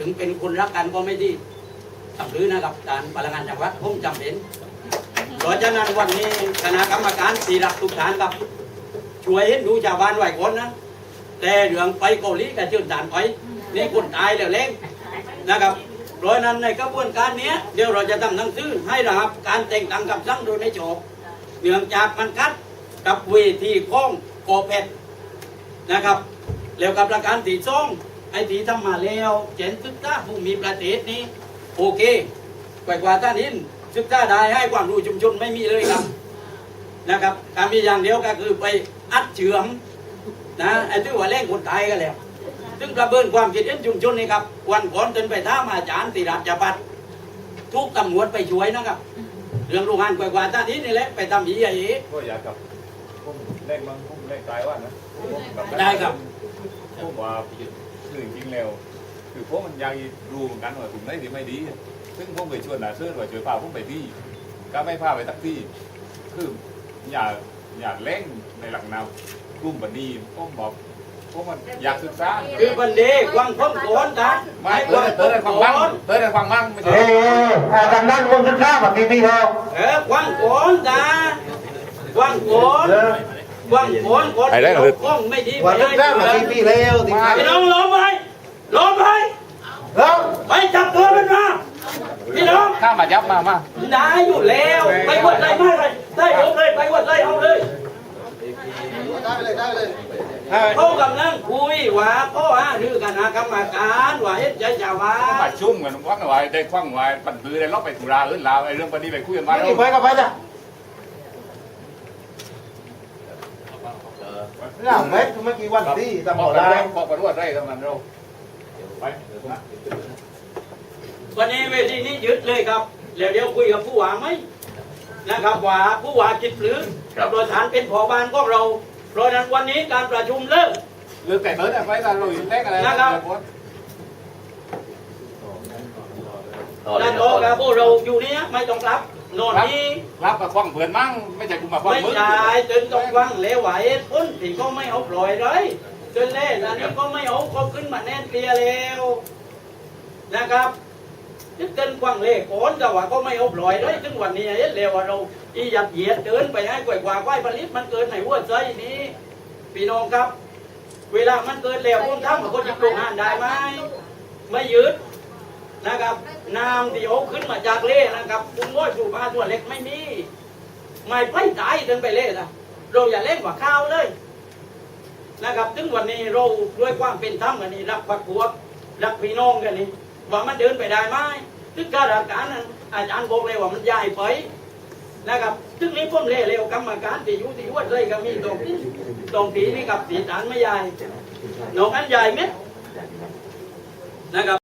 ถึงเป็นคนรักกันก็ไม่ดีทำหรือนะครับการพลังงานจังหวัดผมจำเป็นเพราะฉะนั้นวันนี้คณะกรรมการสีรักทุกฐานครับ ช่วยเห็นดูชาวบ้านไหวคนนะแต่เรื่องไปเกาหลีกับเชื่อด่านไปนี่คนตายแล้วเล้งนะครับเพราะนั้นในกระบวนการนี้เดี๋ยวเราจะทำหนังสือให้ระหับการแต่งตั้งกับสั่งโดยไม่ชอบเนื่องจากมันคัดกับเวทีข้องโกเพชรนะครับแล้วกับประการที่สอง ไอ้ที่ทำมาแล้วเจนศึกษาผู้มีประเทศนี้โอเคกว่ากว่าท่านอินศึกษาได้ให้ความรู้ชุมชนไม่มีเลยครับนะครับการมีอย่างเดียวก็คือไปอัดเฉือมนะไอ้ที่ว่าแรงคนตายกันแล้ว ซึ่งประเมินความคิดเห็นชุมชนนี่ครับวันก่อนจนไปท้ามอาจารย์ติราชบัตรทุกตำรวจไปช่วยนะครับ เรื่องโรงงานกว่ากว่าท่านอินนี่แหละไปทำอีไอ้ก็อยากกับผมเล่นมังผมเล่นตายว่านะผมกับได้ครับผมว่า คือจริงๆแล้วคือพวกมันอยากรู้เหมือนกันว่าถึงได้หรือไม่ดี ซึ่งผมไปชวนนะเชิญว่าช่วยพาผมไปที่ก็ไม่พาไปทักที่ คืออย่าอย่าเล่งในหลักแนวกลุ่มบันดีผมบอกผมมันอยากศึกษาคือบันเดกวังพ้นโกนนะไม่เต้ยเต้ยได้ฟังบ้างเต้ยได้ฟังบ้างไม่ใช่เอออาดังนั้นคนศึกษาแบบพี่ๆเราเออกวังโกนนะกวังโกน เออกวังโกนคนกล้องไม่ดีวันไม่ศึได้กษาแบบพี่ๆแล้วที่พี่น้องล้อมไปล้อมไปแล้วไปจับตัวมันมาพี่น้องข้ามายับมามาได้อยู่แล้วไปวัดไรมากเลยได้ยกเลยไปวัดไรเอาเลยเขากำลังคุยว่าพ่อหารือคณะกรรมการว่าเฮ็ดใจชาวบ้าปานชุ่มกันฟังไว้ได้ฟังไว้ปันปือได้ล็อกไปถุราอื่นลาวไอ้เรื่องปันนี้ไปคุยกันมาไม่แล้ว กี่ไปก็ไปจ้ะ หลังเม็ดเมื่อกี้วันที่ตำรบอกวจกันได้ว่าบอกกันว่าได้ทำมันเราไปวันนี้เวทีนี้ยึดเลยครับแล้วเดี๋ยวคุยกับผู้ว่าไหมนะครับว่าผู้ว่าจิตหรือกับประธานเป็นผอบานของเราเพราะฉะนั้นวันนี้การประชุมเลิกเรื่องแต่เติร์ดไปกันเราอยู่แรกอะไรด้านโต๊ะกับพวกเราอยู่เนี้ยไม่ต้องรับ นอนนี้รับกับฟังเพื่อนมั่งไม่ใช่กูมาฟังไม่มึงได้จนต้องวังเลวไหวพ้นที่ก็ไม่เอาปล่อยเลยจนเล่นอันนี้ก็ไม่เอาก็ขึ้นมาแน่นเคลียร์แล้วนะครับยึดกันกว้างเล่โอนแต่ว่าก็ไม่เอาปล่อยเลยถึงวันนี้เห็นแล้วว่าเราอีหยัดเหยียดเกินไปให้กว่ากว่าควายผลิตมันเกินในหัวใจนี้พี่น้องครับ เวลามันเกินแล้วผมทำกับคนจะปลูกหานได้ไหมไม่ยึด นะครับ น้ำที่เอาขึ้นมาจากเล่นะครับคุณง้อยสู่มาตัวเล็กไม่มี ไม่ไปตายจนไปเล่นะเราอย่าเล่นกว่าข้าวเลย นะครับถึงวันนี้เราด้วยความเป็นธรรมกันนี่รักพักพวกรักพี่น้องกันนี่ว่ามันเดินไปได้ไหมถึงการรัการนั้นอาจารย์บอกเลยว่ามันใหญ่ไปนะครับถึงนี้ผมเล่เร็วกรรมการที่อยู่ที่วัดเลยก็มีตรงตรงทีนี่กับสีฐานไม่ใหญ่หนอกอันใหญ่ไหมนะครับ